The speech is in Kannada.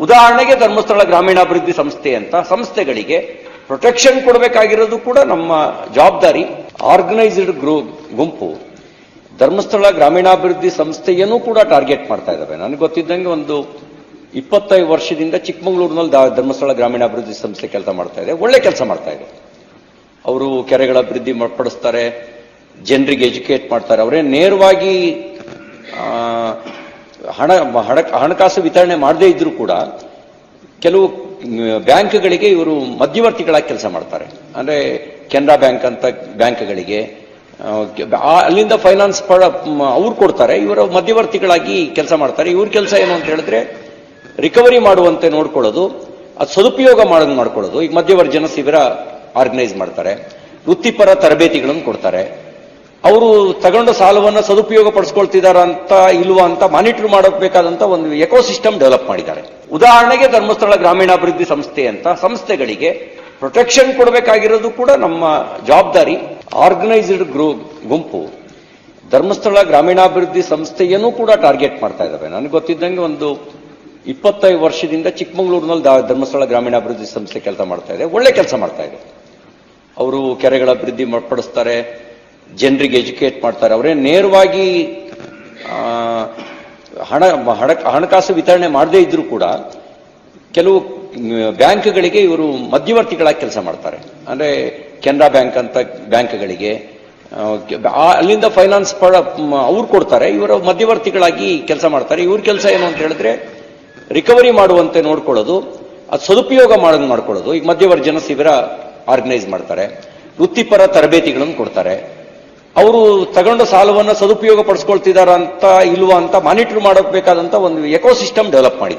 ಉದಾಹರಣೆಗೆ ಧರ್ಮಸ್ಥಳ ಗ್ರಾಮೀಣಾಭಿವೃದ್ಧಿ ಸಂಸ್ಥೆ ಅಂತ ಸಂಸ್ಥೆಗಳಿಗೆ ಪ್ರೊಟೆಕ್ಷನ್ ಕೊಡಬೇಕಾಗಿರೋದು ಕೂಡ ನಮ್ಮ ಜವಾಬ್ದಾರಿ ಆರ್ಗನೈಸ್ಡ್ ಗ್ರೂ, ಗುಂಪು. ಧರ್ಮಸ್ಥಳ ಗ್ರಾಮೀಣಾಭಿವೃದ್ಧಿ ಸಂಸ್ಥೆಯನ್ನು ಕೂಡ ಟಾರ್ಗೆಟ್ ಮಾಡ್ತಾ ಇದ್ದಾವೆ ನನಗೆ ಗೊತ್ತಿದ್ದಂಗೆ ಒಂದು ಇಪ್ಪತ್ತೈದು ವರ್ಷದಿಂದ ಚಿಕ್ಕಮಗಳೂರಿನಲ್ಲಿ ಧರ್ಮಸ್ಥಳ ಗ್ರಾಮೀಣಾಭಿವೃದ್ಧಿ ಸಂಸ್ಥೆ ಕೆಲಸ ಮಾಡ್ತಾ ಇದೆ. ಒಳ್ಳೆ ಕೆಲಸ ಮಾಡ್ತಾ ಇದೆ. ಅವರು ಕೆರೆಗಳ ಅಭಿವೃದ್ಧಿ ಪಡಿಸ್ತಾರೆ, ಜನರಿಗೆ ಎಜುಕೇಟ್ ಮಾಡ್ತಾರೆ. ಅವರೇ ನೇರವಾಗಿ ಹಣ, ಹಣ- ಹಣಕಾಸು ವಿತರಣೆ ಮಾಡದೇ ಇದ್ರೂ ಕೂಡ ಕೆಲವು ಬ್ಯಾಂಕ್ಗಳಿಗೆ ಇವರು ಮಧ್ಯವರ್ತಿಗಳಾಗಿ ಕೆಲಸ ಮಾಡ್ತಾರೆ. ಅಂದ್ರೆ ಕೆನರಾ ಬ್ಯಾಂಕ್ ಅಂತ ಬ್ಯಾಂಕ್ಗಳಿಗೆ ಅಲ್ಲಿಂದ ಫೈನಾನ್ಸ್ ಪಡ ಅವ್ರು ಕೊಡ್ತಾರೆ, ಇವರು ಮಧ್ಯವರ್ತಿಗಳಾಗಿ ಕೆಲಸ ಮಾಡ್ತಾರೆ. ಇವ್ರ ಕೆಲಸ ಏನು ಅಂತ ಹೇಳಿದ್ರೆ ರಿಕವರಿ ಮಾಡುವಂತೆ ನೋಡ್ಕೊಳ್ಳೋದು, ಅದು ಸದುಪಯೋಗ ಮಾಡೋದು ಮಾಡ್ಕೊಳ್ಳೋದು. ಈಗ ಮಧ್ಯವರ್ಜನ ಶಿಬಿರ ಆರ್ಗನೈಸ್ ಮಾಡ್ತಾರೆ. ವೃತ್ತಿಪರ ತರಬೇತಿಗಳನ್ನು ಕೊಡ್ತಾರೆ. ಅವರು ತಗೊಂಡ ಸಾಲವನ್ನು ಸದುಪಯೋಗ ಪಡಿಸ್ಕೊಳ್ತಿದಾರ ಅಂತ ಇಲ್ವಾ ಅಂತ ಮಾನಿಟರ್ ಮಾಡಬೇಕಾದಂತ ಒಂದು ಎಕೋಸಿಸ್ಟಮ್ ಡೆವಲಪ್ ಮಾಡಿದ್ದಾರೆ. ಉದಾಹರಣೆಗೆ ಧರ್ಮಸ್ಥಳ ಗ್ರಾಮೀಣಾಭಿವೃದ್ಧಿ ಸಂಸ್ಥೆ ಅಂತ ಸಂಸ್ಥೆಗಳಿಗೆ ಪ್ರೊಟೆಕ್ಷನ್ ಕೊಡಬೇಕಾಗಿರೋದು ಕೂಡ ನಮ್ಮ ಜವಾಬ್ದಾರಿ. ಆರ್ಗನೈಸ್ಡ್ ಗ್ರೂ ಗುಂಪು ಧರ್ಮಸ್ಥಳ ಗ್ರಾಮೀಣಾಭಿವೃದ್ಧಿ ಸಂಸ್ಥೆಯನ್ನು ಕೂಡ ಟಾರ್ಗೆಟ್ ಮಾಡ್ತಾ ಇದ್ದಾವೆ ನನಗೆ ಗೊತ್ತಿದ್ದಂಗೆ ಒಂದು ಇಪ್ಪತ್ತೈದು ವರ್ಷದಿಂದ ಚಿಕ್ಕಮಗಳೂರಿನಲ್ಲಿ ಧರ್ಮಸ್ಥಳ ಗ್ರಾಮೀಣಾಭಿವೃದ್ಧಿ ಸಂಸ್ಥೆ ಕೆಲಸ ಮಾಡ್ತಾ ಇದೆ. ಒಳ್ಳೆ ಕೆಲಸ ಮಾಡ್ತಾ ಇದೆ. ಅವರು ಕೆರೆಗಳ ಅಭಿವೃದ್ಧಿ ಪಡಿಸ್ತಾರೆ. ಜನರಿಗೆ ಎಜುಕೇಟ್ ಮಾಡ್ತಾರೆ. ಅವರೇ ನೇರವಾಗಿ ಹಣ, ಹಣ- ಹಣಕಾಸು ವಿತರಣೆ ಮಾಡದೇ ಇದ್ರೂ ಕೂಡ ಕೆಲವು ಬ್ಯಾಂಕ್ಗಳಿಗೆ ಇವರು ಮಧ್ಯವರ್ತಿಗಳಾಗಿ ಕೆಲಸ ಮಾಡ್ತಾರೆ. ಅಂದರೆ ಕೆನರಾ ಬ್ಯಾಂಕ್ ಅಂತ ಬ್ಯಾಂಕ್ಗಳಿಗೆ ಅಲ್ಲಿಂದ ಫೈನಾನ್ಸ್ ಪಡ ಅವ್ರು ಕೊಡ್ತಾರೆ. ಇವರು ಮಧ್ಯವರ್ತಿಗಳಾಗಿ ಕೆಲಸ ಮಾಡ್ತಾರೆ. ಇವ್ರ ಕೆಲಸ ಏನು ಅಂತ ಹೇಳಿದ್ರೆ ರಿಕವರಿ ಮಾಡುವಂತೆ ನೋಡ್ಕೊಳ್ಳೋದು, ಅದು ಸದುಪಯೋಗ ಮಾಡೋದು ಮಾಡ್ಕೊಳ್ಳೋದು. ಈಗ ಮಧ್ಯವರ್ಜನ ಶಿಬಿರ ಆರ್ಗನೈಸ್ ಮಾಡ್ತಾರೆ. ವೃತ್ತಿಪರ ತರಬೇತಿಗಳನ್ನು ಕೊಡ್ತಾರೆ. ಅವರು ತಗೊಂಡ ಸಾಲವನ್ನು ಸದುಪಯೋಗ ಪಡಿಸ್ಕೊಳ್ತಿದಾರ ಅಂತ ಇಲ್ವಾ ಅಂತ ಮಾನಿಟರ್ ಮಾಡಬೇಕಾದಂತ ಒಂದು ಎಕೋಸಿಸ್ಟಮ್ ಡೆವಲಪ್ ಮಾಡಿದ್ದಾರೆ.